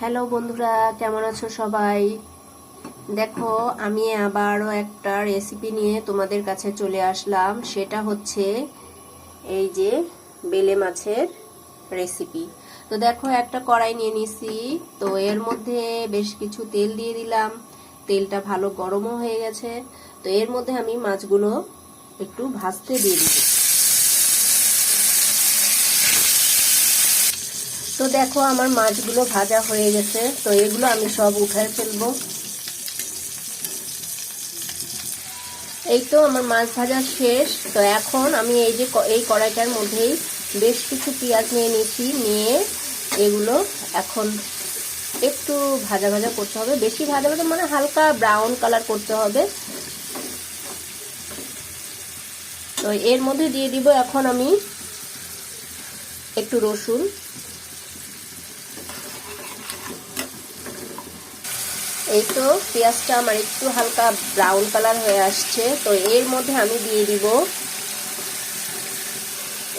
Hello বন্ধুরা, কেমন আছো সবাই? দেখো, আমি আবারও একটা রেসিপি নিয়ে তোমাদের কাছে চলে আসলাম। সেটা হচ্ছে এই যে বেলে মাছের রেসিপি তো দেখো, একটা কড়াই নিয়ে নিছি। তো এর মধ্যে বেশ কিছু তেল দিয়ে দিলাম। তেলটা ভালো গরমও হয়ে গেছে। তো এর মধ্যে আমি মাছগুলো একটু ভাজতে দিয়ে দিচ্ছি। তো দেখো আমার মাছগুলো ভাজা হয়ে গেছে। তো এগুলো আমি সব উঠায় ফেলব। এই তো আমার মাছ ভাজা শেষ। তো এখন আমি এই যে এই কড়াইটার মধ্যেই বেশ কিছু পেঁয়াজ নিয়ে নিয়েছি। নিয়ে এগুলো এখন একটু ভাজা ভাজা করতে হবে। বেশি ভাজা ভাজা মানে হালকা ব্রাউন কালার করতে হবে। তো এর মধ্যে দিয়ে দিব এখন আমি একটু রসুন। এই তো পেঁয়াজটা আমার একটু হালকা ব্রাউন কালার হয়ে আসছে, তো এর মধ্যে আমি দিয়ে দিব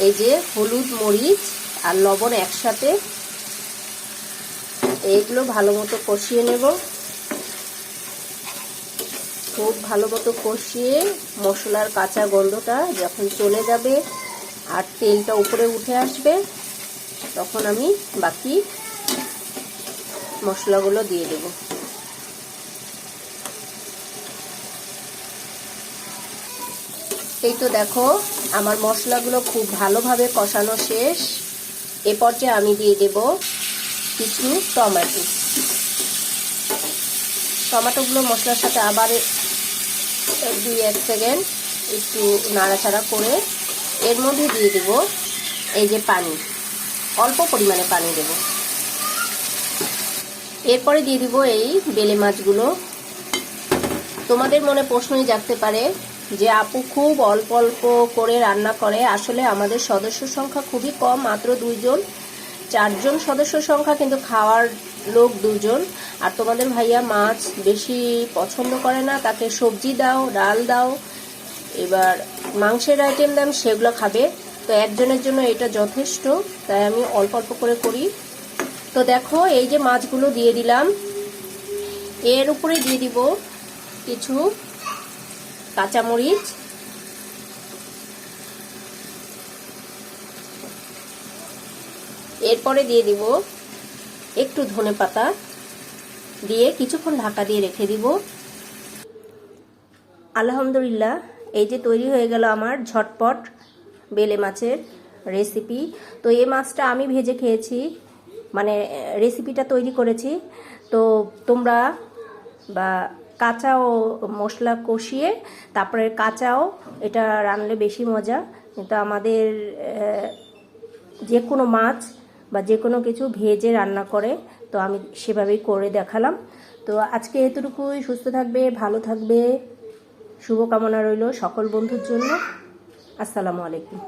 এই যে হলুদ মরিচ আর লবণ একসাথে। এইগুলো ভালো মতো কষিয়ে নেব। খুব ভালো মতো কষিয়ে মশলার কাঁচা গন্ধটা যখন চলে যাবে আর তেলটা উপরে উঠে আসবে, তখন আমি বাকি মশলাগুলো দিয়ে দেবো। এই তো দেখো, আমার মশলাগুলো খুব ভালোভাবে কষানো শেষ। এ পর্যায়ে আমি দিয়ে দেব কিছু টমেটো। টমেটোগুলো মশলার সাথে আবার দুই এক সেকেন্ড একটু নাড়াচাড়া করে এর মধ্যে দিয়ে দেব এই যে পানি। অল্প পরিমাণে পানি দেব। এরপরে দিয়ে দিব এই বেলে মাছগুলো। তোমাদের মনে প্রশ্নই জাগতে পারে যে আপু খুব অল্প অল্প করে রান্না করে, আসলে আমাদের সদস্য সংখ্যা খুবই কম, মাত্র দুইজন। চারজন সদস্য সংখ্যা, কিন্তু খাওয়ার লোক দুজন আর তোমাদের ভাইয়া মাছ বেশি পছন্দ করে না, তাকে সবজি দাও, ডাল দাও, এবার মাংসের আইটেম দাম সেগুলো খাবে। তো একজনের জন্য এটা যথেষ্ট, তাই আমি অল্প অল্প করে করি। তো দেখো, এই যে মাছগুলো দিয়ে দিলাম। এর উপরে দিয়ে দিব কিছু কাঁচামরিচ। এরপরে দিয়ে দিব একটু ধনে পাতা। দিয়ে কিছুক্ষণ ঢাকা দিয়ে রেখে দিব। আলহামদুলিল্লাহ, এই যে তৈরি হয়ে গেল আমার ঝটপট বেলে মাছের রেসিপি তো এই মাছটা আমি ভেজে খেয়েছি মানে রেসিপিটা তৈরি করেছি। তো তোমরা বা কাঁচাও মশলা কষিয়ে তারপরে কাঁচাও এটা রান্নলে বেশি মজা। কিন্তু আমাদের যে কোনো মাছ বা যে কোনো কিছু ভেজে রান্না করে, তো আমি সেভাবেই করে দেখালাম। তো আজকে এতটুকুই, সুস্থ থাকবে, ভালো থাকবে। শুভকামনা রইল সকল বন্ধুর জন্য। আসসালামু আলাইকুম।